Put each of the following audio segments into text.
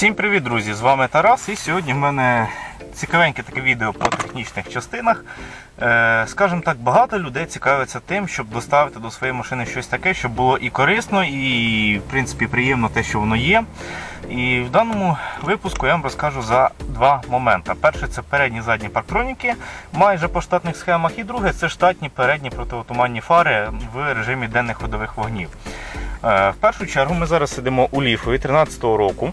Всім привіт, друзі! З вами Тарас. І сьогодні в мене цікавеньке таке відео по технічних частинах. Е, скажімо так, багато людей цікавиться тим, щоб доставити до своєї машини щось таке, щоб було і корисно, і в принципі приємно те, що воно є. І в даному випуску я вам розкажу за два моменти. Перше це передні задні парктроніки майже по штатних схемах. І друге це штатні передні противотуманні фари в режимі денних ходових вогнів. Е, В першу чергу ми зараз сидимо у ліфові 13-го року.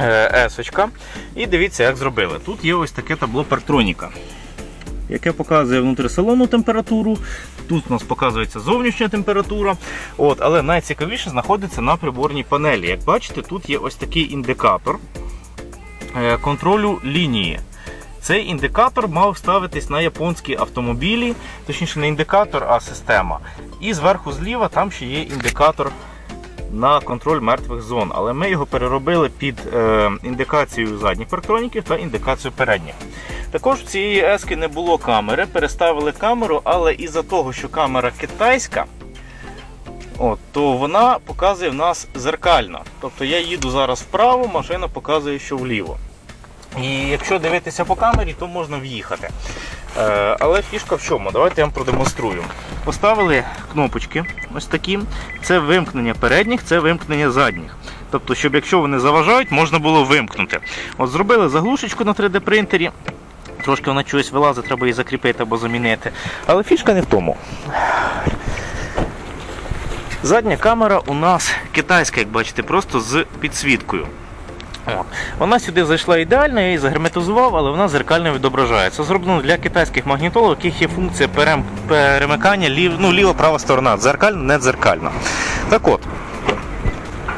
Е, есочка. І дивіться, як зробили. Тут є ось таке табло парктроніка, яке показує внутрісалонну температуру. Тут у нас показується зовнішня температура. От, Але найцікавіше знаходиться на приборній панелі. Як бачите, тут є ось такий індикатор е, контролю лінії. Цей індикатор мав ставитись на японські автомобілі, точніше не індикатор, а система. І зверху зліва там ще є індикатор на контроль мертвих зон, але ми його переробили під е, індикацію задніх парктроніків та індикацію передніх. Також в цієї ески не було камери, переставили камеру, але із-за того, що камера китайська, от, то вона показує в нас зеркально. Тобто я їду зараз вправо, машина показує, що вліво. І якщо дивитися по камері, то можна в'їхати. Е, але фішка в чому? Давайте я вам продемонструю. Поставили кнопочки ось такі. Це вимкнення передніх, це вимкнення задніх. Тобто, щоб якщо вони заважають, можна було вимкнути. От Зробили заглушечку на 3D принтері. Трошки вона чогось вилазить, треба її закріпити або замінити. Але фішка не в тому. Задня камера у нас китайська, як бачите, просто з підсвіткою. О. Вона сюди зайшла ідеально, я її загерметизував, але вона зеркально відображається. Зроблено для китайських магнітолог, у яких є функція перем... перемикання лів... ну, ліва-права сторона, дзеркально, не дзеркально. Так от,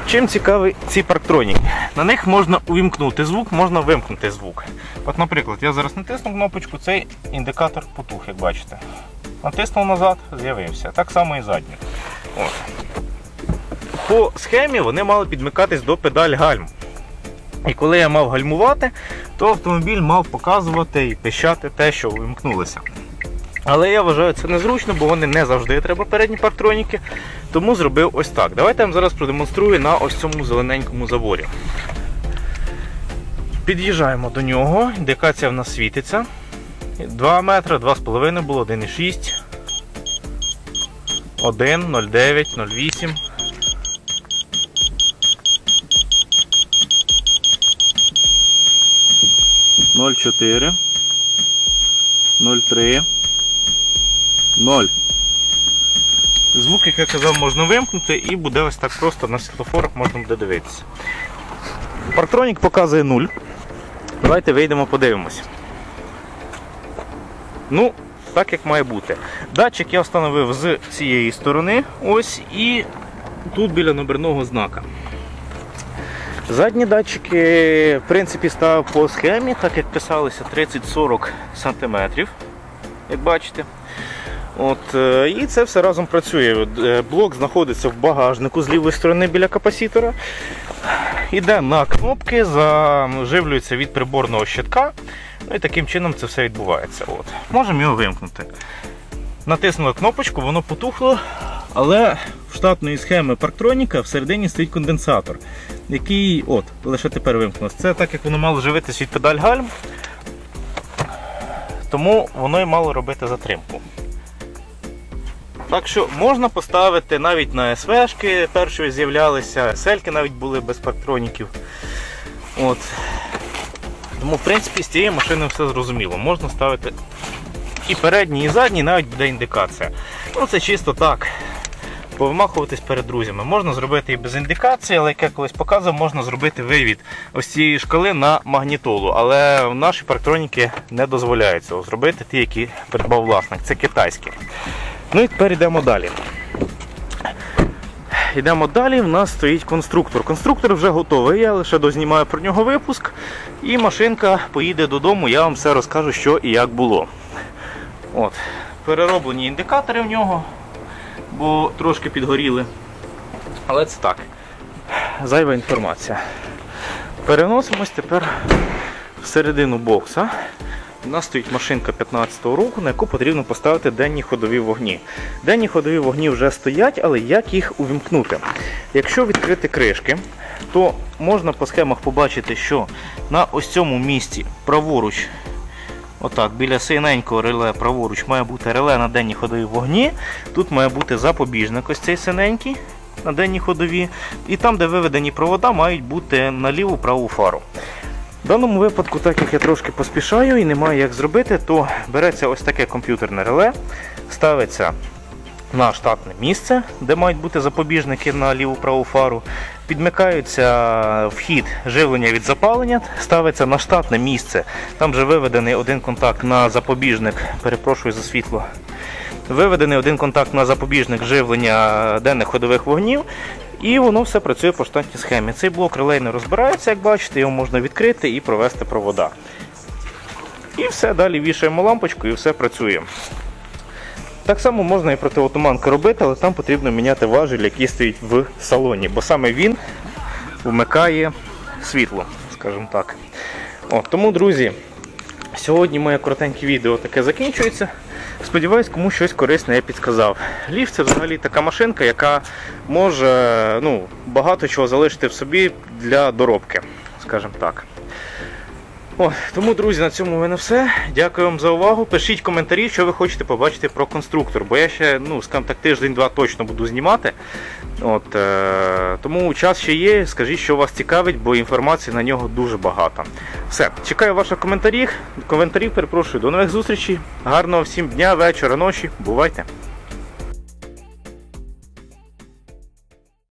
чим цікаві ці парктроніки? На них можна увімкнути звук, можна вимкнути звук. От, Наприклад, я зараз натисну кнопочку, цей індикатор потух, як бачите. Натиснув назад, з'явився. Так само і задній. От. По схемі вони мали підмикатись до педаль гальм. І коли я мав гальмувати, то автомобіль мав показувати і пищати те, що вимкнулося. Але я вважаю це незручно, бо вони не завжди треба передні парктроніки. Тому зробив ось так. Давайте я вам зараз продемонструю на ось цьому зелененькому заборі. Під'їжджаємо до нього, індикація в нас світиться. 2 метри, 2,5 було, 1,6, 1, 0,9, 0,8. 0,4, 0,3, 0. Звук, як я казав, можна вимкнути і буде ось так просто на світлофорах можна буде дивитися. Парктронік показує 0. Давайте вийдемо, подивимось. Ну, так як має бути. Датчик я встановив з цієї сторони, ось, і тут біля номерного знака. Задні датчики, в принципі, став по схемі, так як писалося 30-40 см, як бачите. От, е, І це все разом працює. Е, блок знаходиться в багажнику з лівої сторони біля капасітора. Іде на кнопки, заживлюється від приборного щитка. Ну і таким чином це все відбувається. От. Можемо його вимкнути. Натиснули кнопочку, воно потухло, але в штатної схеми парктроніка всередині стоїть конденсатор, який от, лише тепер вимкнувся. Це так як воно мало живитися від педаль гальм, тому воно і мало робити затримку. Так що можна поставити навіть на СВшки, перші з'являлися, сельки навіть були без парктроніків. От. Тому, в принципі, з цією машиною все зрозуміло. Можна ставити і передній, і задній, навіть буде індикація. Ну Це чисто так. Повимахуватись перед друзями. Можна зробити і без індикації, але як я колись показував, можна зробити вивід ось цієї шкали на магнітолу. Але в наші парктроніки не дозволяють цього зробити, ті, які придбав власник. Це китайські. Ну і тепер йдемо далі. Йдемо далі, в нас стоїть конструктор. Конструктор вже готовий, я лише дознімаю про нього випуск. І машинка поїде додому, я вам все розкажу, що і як було. От. Перероблені індикатори в нього, бо трошки підгоріли. Але це так. Зайва інформація. Переносимось тепер всередину бокса. У нас стоїть машинка 15-го року, на яку потрібно поставити денні ходові вогні. Денні ходові вогні вже стоять, але як їх увімкнути? Якщо відкрити кришки, то можна по схемах побачити, що на ось цьому місці праворуч, отак, біля синенького реле праворуч має бути реле на денні ходові вогні. Тут має бути запобіжник ось цей синенький на денні ходові. І там, де виведені провода, мають бути на ліву праву фару. В даному випадку, так як я трошки поспішаю і немає як зробити, то береться ось таке комп'ютерне реле, ставиться на штатне місце, де мають бути запобіжники на ліву праву фару. Підмикаються вхід живлення від запалення, ставиться на штатне місце. Там вже виведений один контакт на запобіжник, перепрошую за світло. Виведений один контакт на запобіжник живлення денних ходових вогнів. І воно все працює по штатній схемі. Цей блок релей не розбирається, як бачите, його можна відкрити і провести провода. І все, далі вішаємо лампочку і все працює. Так само можна і протиотуманки робити, але там потрібно міняти важіль, який стоїть в салоні, бо саме він вмикає світло, скажімо так. О, тому, друзі, сьогодні моє коротеньке відео таке закінчується. Сподіваюсь, комусь щось корисне я підсказав. Ліфт це взагалі така машинка, яка може ну, багато чого залишити в собі для доробки, скажімо так. О, тому, друзі, на цьому в мене все. Дякую вам за увагу. Пишіть коментарі, що ви хочете побачити про конструктор, бо я ще, ну, скажімо так, тиждень-два точно буду знімати. От, е, Тому час ще є. Скажіть, що вас цікавить, бо інформації на нього дуже багато. Все, чекаю ваших коментарів. Коментарів, перепрошую. До нових зустрічей. Гарного всім дня, вечора, ночі. Бувайте!